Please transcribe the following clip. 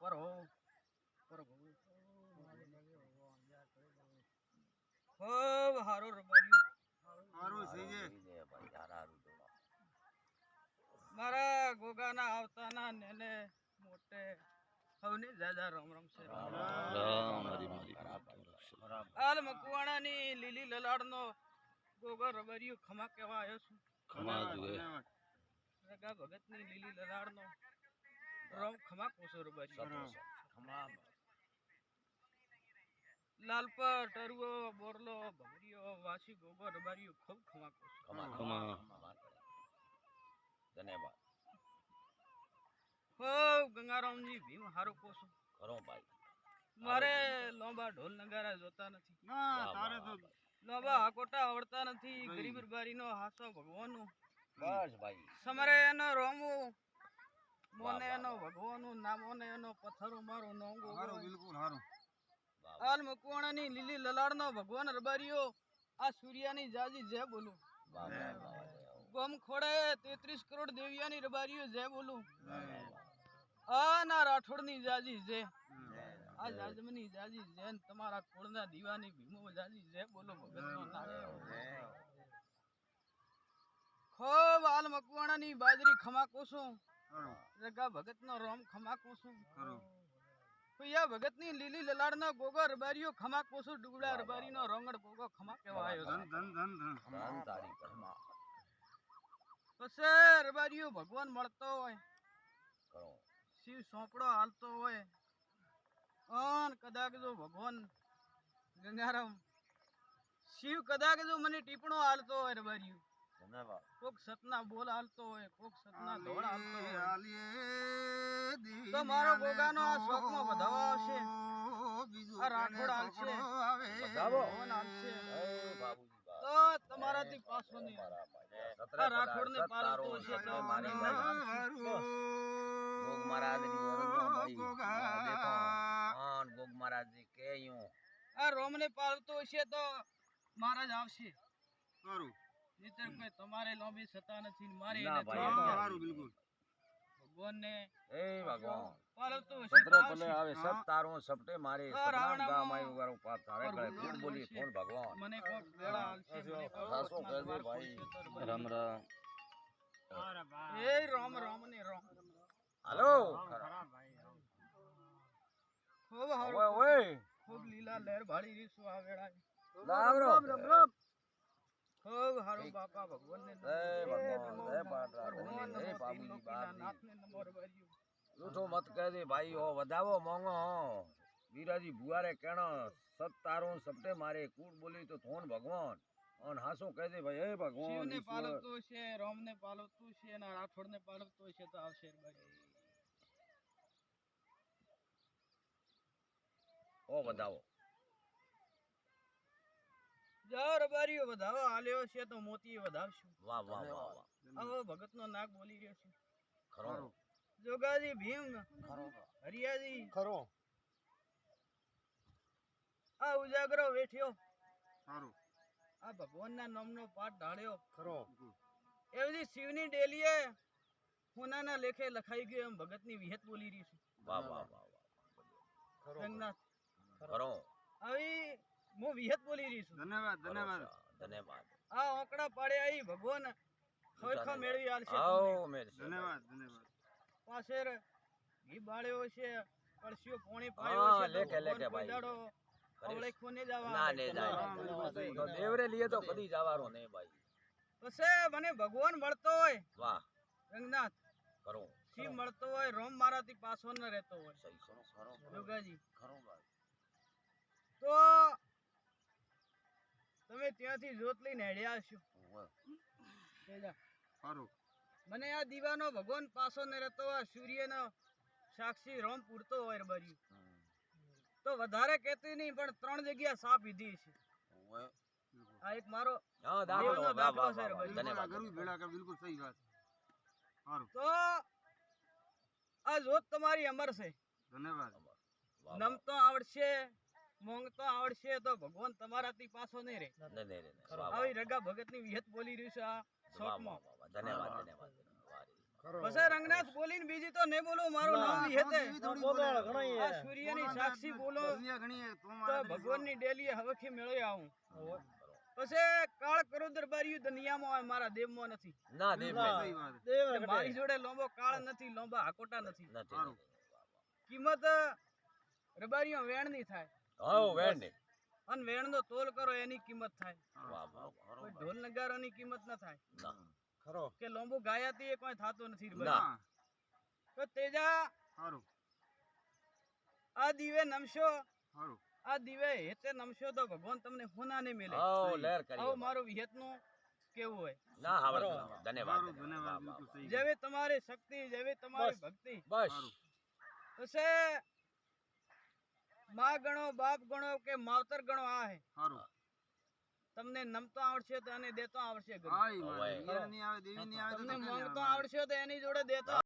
પર હો પર હો ખૂબ હારો રબાર્યું સારું છે જે. ભાઈ હારું તો મારા ગોગાના આવતાના નેને મોટે. હવની જાજા રામ રામ છે. હાલ મકવાણાની લીલી લલાડનો ગોગા રબાર્યું ખમા કહેવા આવ્યો છું. રગા ભગતની લીલી લલાડનો રામ ખમા કોસો રબાર્યું લાલપર ટરુઓ બોરલો ભમરીઓ વાસી ગોગો રબાર્યું ખૂબ ખમા કોસો. ધન્યવાદ. ખૂબ ગંગારામજી ભીમ હારો કોસો. કરો ભાઈ. મારે લોંબા ઢોલ નગારા જોતા નથી. ના તારે તો લોંબા હાકોટા આવડતા નથી. ગરીબ રબારીનો હાસો ભગવાનનો. બસ ભાઈ. સમરે એનો રોમું મોને એનો ભગવાનનું નામોને એનો પથ્થરો મારો નોંગો સારું બિલકુલ હારું. હાલ મકવાણાની લીલી લલાડનો ભગવાન રબારીઓ આ સૂર્યાની જાજી જય બોલું. વાહ વાહ વાહ ખોડે તેત્રીસ કરોડ દેવિયાની રબારીઓ જય બોલું. આ ના રાઠોડની જાજી જય આ જાજમની જાજી જય ને તમારા કોળના દીવાની ભીમો જાજી જય બોલો ભગતનો નામ ખૂબ આલ મકવાણાની બાજરી ખમા કોશું સારું ભગત નો રોમ ખમા કોશું સારું ભગત ભગતની લીલી લલાડનો ગોગો રબારીઓ ખમા કોશું ડુગડા રબારીનો રોંગડ ગોગો ખમા કહેવાયો ધન ધન ધન ધન. ધન તારી કરમા પછી રબારીઓ ભગવાન મળતો હોય. શિવ સોંપડો હાલતો હોય. અન કદાચ જો ભગવાન ગંગારામ શિવ કદાચ જો મને ટીપણો હાલતો હોય રબારીઓ. કોક સતના બોલ હાલતો હોય કોક સતના ધોળ હાલતો હોય. તો મારો ગોગાનો આ શોખમાં વધાવો આવશે. આ રાઠોડ હાલશે. વધાવો. ભગવાન હાલશે. એ બાબુજી બા તો તમારાથી પાછો નહીં. મારા ભાઈ. આ પાલતો હશે તો મારી ગોગ મહારાજની વરનો ભાઈ. આ દેખો આન ગોગ મહારાજજી કે યું? આ રોમને પાલતો હશે તો મહારાજ આવશે. સારું નહીંતર કોઈ તમારે લોબી સતા નથી મારે ના એને ભાઈ. જોઈ ગયા. સારું બિલકુલ. ભગવાનને એ ભગવાન. પાલતો સત્ર તો આવે સબ તારું સપટે મારે સતનામ ગામ આવ્યું વારો પાપ તારે પર ગળે બોલી કોણ ભગવાન. મને કોક વેળા હાલશે, મને સાસો કોકના ભાઈ. રામ રામ. એ રામ રામ ને રામ. હાલો. ખૂબ ઓય ઓય. ખૂબ લીલા લહેર ભાળી રીશું વેળા રામ રામ ખૂબ હારું બાપા ભગવાનને. જય ભગવાન, જય નમો, જય બાબુજી, બાપજી. જૂઠો મત કહે ભાઈ હો વધાવો મોંઘો હો વીરાજી ભુવારે કેણ સત તારો સપટે મારે કૂડ બોલી તો થોન ભગવાન અને હાસો કહેજે ભાઈ હે ભગવાન ઈશ્વર. પાલવતું છે રામને પાલવતું છે અને રાઠોડને પાલવતો છે તો આવશે ભાઈ ઓ વધાવો જાઓ રબારીઓ વધાવો હાલ્યો છે તો મોતી વધાવશું વાહ વાહ વાહ વાહ. આવો ભગતનો નાગ બોલી રહ્યો છે. ખરો. જોગાજી ભીમ ખરો. હરિયાજી. ખરો. આ ઉજાગરો વેઠ્યો. સારું. આ ભગવાનના નામનો પાઠ ઢાળ્યો. ખરો. એવી શિવની ડેલીએ હોનાના લેખે લખાઈ ગયો એમ ભગતની વિહત બોલી રહી છું. વાહ વાહ વાહ વાહ રંગનાથ. ખરો. આવી હું વિહત બોલી રહી છું. ધન્યવાદ ધન્યવાદ. ધન્યવાદ. આ ઓકડા પાડે આવી ભગવાન ખરેખર મેળવી આલશે. આવો મેરશે ધન્યવાદ ધન્યવાદ. પાસેર ઘી બાળ્યો છે કળશીઓ પોણી પાયો છે લેખે, લેખે ભાઈ. અવળે કોને જવા ના ને જાય. તો દેવરે લીએ તો કદી જવારો નહીં ભાઈ. પછે મને ભગવાન મળતો હોય. વાહ. રંગનાથ. કરો શિવ મળતો હોય રોમ મારાથી પાછો ન રહેતો હોય. સહી સરો ખરો જોગાજી ખરો ભાઈ તો ત્યાંથી જોત લઈને હેડ્યા. છું સારું. મને આ દીવાનો ભગવાન પાસો ને રહેતો આ સૂર્યનો સાક્ષી રોમ પૂરતો હોય બર્યું તો વધારે કહેતી નહીં પણ ત્રણ જગ્યા સાપ લીધી છે. આ એક મારો દાખલો છે. બિલકુલ સહી વાત. તો આ જોત તમારી અમર છે. ધન્યવાદ. વાહ, વાહ. નમ તો આવડશે. મોંગ તો આવડશે તો ભગવાન તમારાથી પાછો નહીં વાહ, આવી રગા ભગતની વિહત બોલી રહ્યું છે આ શોખમાં. ધન્યવાદ ધન્યવાદ રે. પછી રંગનાથ બોલીને બીજી તો નહીં બોલો મારું નામ આ સૂર્યની સાક્ષી બોલો. તો મારા ભગવાનની ડેલીએ હવેથી મેળવી આવું. પછી કાળ કરો દરબારી દુનિયામાં હોય મારા દેવમાં નથી. ના દેવ મારી જોડે લોંબો કાળ નથી લોંબા હાકોટા નથી. નથી કિંમત રબારીઓ વેણની થાય. હા વેણ ને અને વેણ નો તોલ કરો એની કિંમત થાય. વાહ વાહ વાહ. કોઈ ઢોલ નગારાની કિંમત ન થાય. ના. કે લોંબો ગાયાતી એ કોઈ થાતો નથી ના. તો તેજા સારું આ દીવે નમશો. સારું આ દીવે હેતે નમશો તો ભગવાન તમને હોના ને મેલે આવો લહેર કરી આવો મારું વિહેતનું કેવું હોય. ના હા ધન્યવાદ જેવી તમારી શક્તિ જેવી તમારી ભક્તિ. બસ. સારું પછી માં ગણો બાપ ગણો કે માવતર ગણો આ હે. સારું તમને નમતો આવડશે તો એને દેતો આવડશે. હા ઈ વાત. નહીં આવે દેવી નહીં આવે તમને તો માંગતો આવડશે તો એની જોડે દેતો